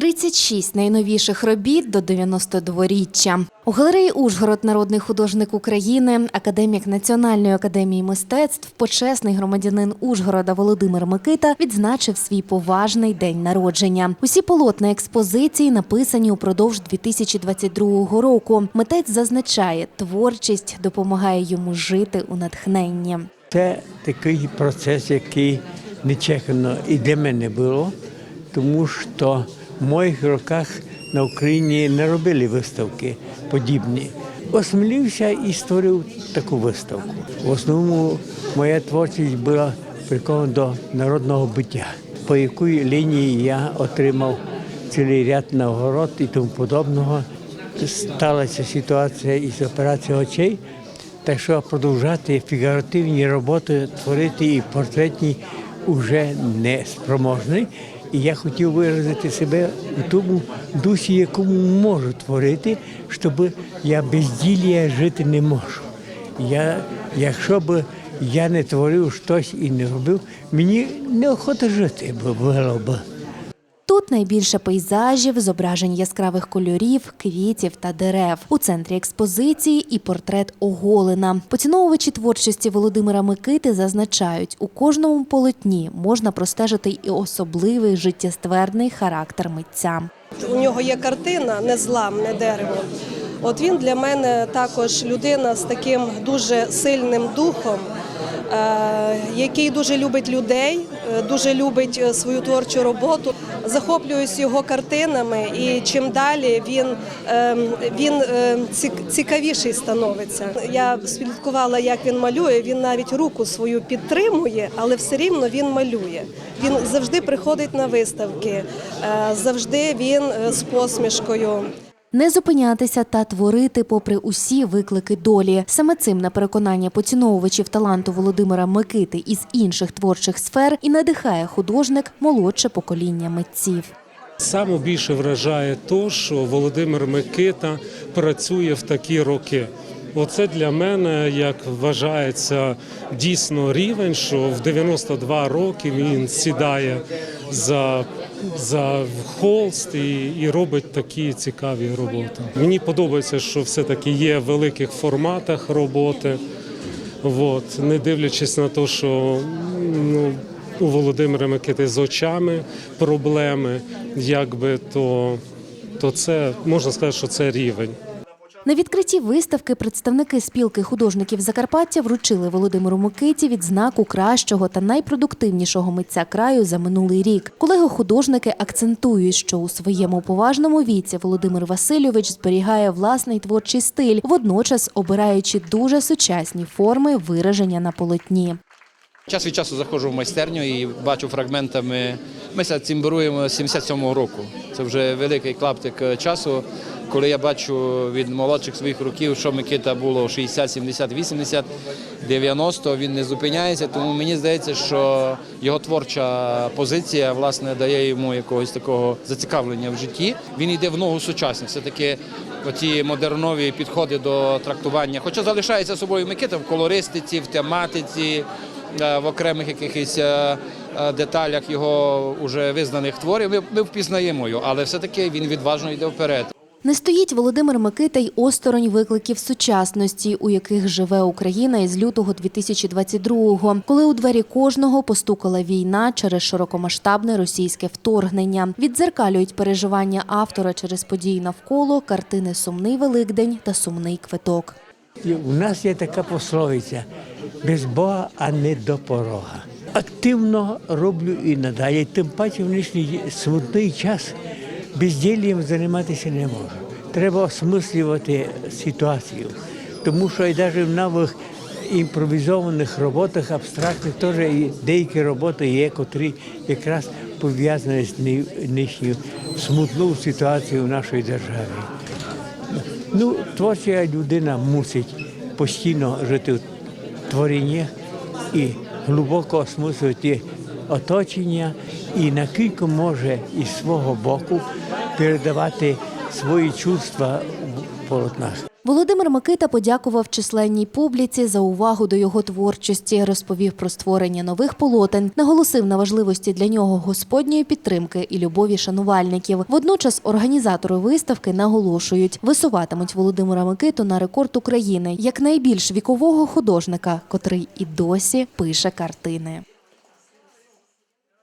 36 найновіших робіт до 92-річчя. У галереї Ужгород народний художник України, академік Національної академії мистецтв, почесний громадянин Ужгорода Володимир Микита відзначив свій поважний день народження. Усі полотна експозиції написані упродовж 2022 року. Митець зазначає, творчість допомагає йому жити у натхненні. Це такий процес, який нечекано і для мене було, тому що в моїх роках на Україні не робили виставки подібні. Осмілився і створив таку виставку. В основному моя творчість була прикована до народного биття, по якій лінії я отримав цілий ряд нагород і тому подобного. Сталася ситуація із операцією очей. Так що продовжати фігуративні роботи творити і портретні вже не спроможний. І я хотів виразити себе у тому дусі, якому можу творити, щоб я безділля жити не можу. Я, якщо б я не творив щось і не робив, мені неохота жити б було б. Найбільше пейзажів, зображень яскравих кольорів, квітів та дерев. У центрі експозиції і портрет оголена. Поціновувачі творчості Володимира Микити зазначають, у кожному полотні можна простежити і особливий життєстверний характер митця. У нього є картина незламне дерево. От він для мене також людина з таким дуже сильним духом, е, який дуже любить людей, е, дуже любить е, свою творчу роботу. Захоплююсь його картинами, і чим далі він, він цікавіший становиться. Я слідкувала, як він малює. Він навіть руку свою підтримує, але все рівно він малює. Він завжди приходить на виставки, завжди він з посмішкою. Не зупинятися та творити попри усі виклики долі. Саме цим, на переконання поціновувачів таланту Володимира Микити із інших творчих сфер і надихає художник молодше покоління митців. Саме більше вражає то, що Володимир Микита працює в такі роки. Оце для мене як вважається дійсно рівень, що в 92 роки він сідає за, за холст і, і робить такі цікаві роботи. Мені подобається, що все-таки є в великих форматах роботи. От, не дивлячись на те, що ну, у Володимира Микити з очами проблеми, якби то, то це можна сказати, що це рівень. На відкритті виставки представники спілки художників Закарпаття вручили Володимиру Микиті відзнаку кращого та найпродуктивнішого митця краю за минулий рік. Колеги-художники акцентують, що у своєму поважному віці Володимир Васильович зберігає власний творчий стиль, водночас обираючи дуже сучасні форми вираження на полотні. Час від часу заходжу в майстерню і бачу фрагментами. Ми ся цим беруємо з 77-го року. Це вже великий клаптик е, часу. Коли я бачу від молодших своїх років, що Микита було 60, 70, 80, 90, він не зупиняється. Тому мені здається, що його творча позиція власне дає йому якогось такого зацікавлення в житті. Він йде в ногу сучасність. Все таки оті модернові підходи до трактування, хоча залишається собою Микита в колористиці, в тематиці. Е, в окремих якихось е, е, деталях його уже визнаних творів. Ми, ми впізнаємо його, але все-таки він відважно йде вперед. Не стоїть Володимир Микита й осторонь викликів сучасності, у яких живе Україна із лютого 2022-го, коли у двері кожного постукала війна через широкомасштабне російське вторгнення. Віддзеркалюють переживання автора через події навколо картини Сумний Великдень та Сумний квиток. У нас є така пословиця без Бога, а не до порога. Активно роблю і надалі, тим паче в нинішній смутний час безділлям займатися не можу. Треба осмислювати ситуацію, тому що і навіть в нових імпровізованих роботах, абстрактних, теж і деякі роботи є, котрі якраз пов'язані з нинішньою смутною ситуацією в нашій державі. Ну, творча людина мусить постійно жити в творінні і глибоко осмислювати оточення, і наскільки може із свого боку передавати свої чувства в полотнах. Володимир Микита подякував численній публіці за увагу до його творчості, розповів про створення нових полотен, наголосив на важливості для нього господньої підтримки і любові шанувальників. Водночас організатори виставки наголошують, висуватимуть Володимира Микиту на рекорд України як найбільш вікового художника, котрий і досі пише картини.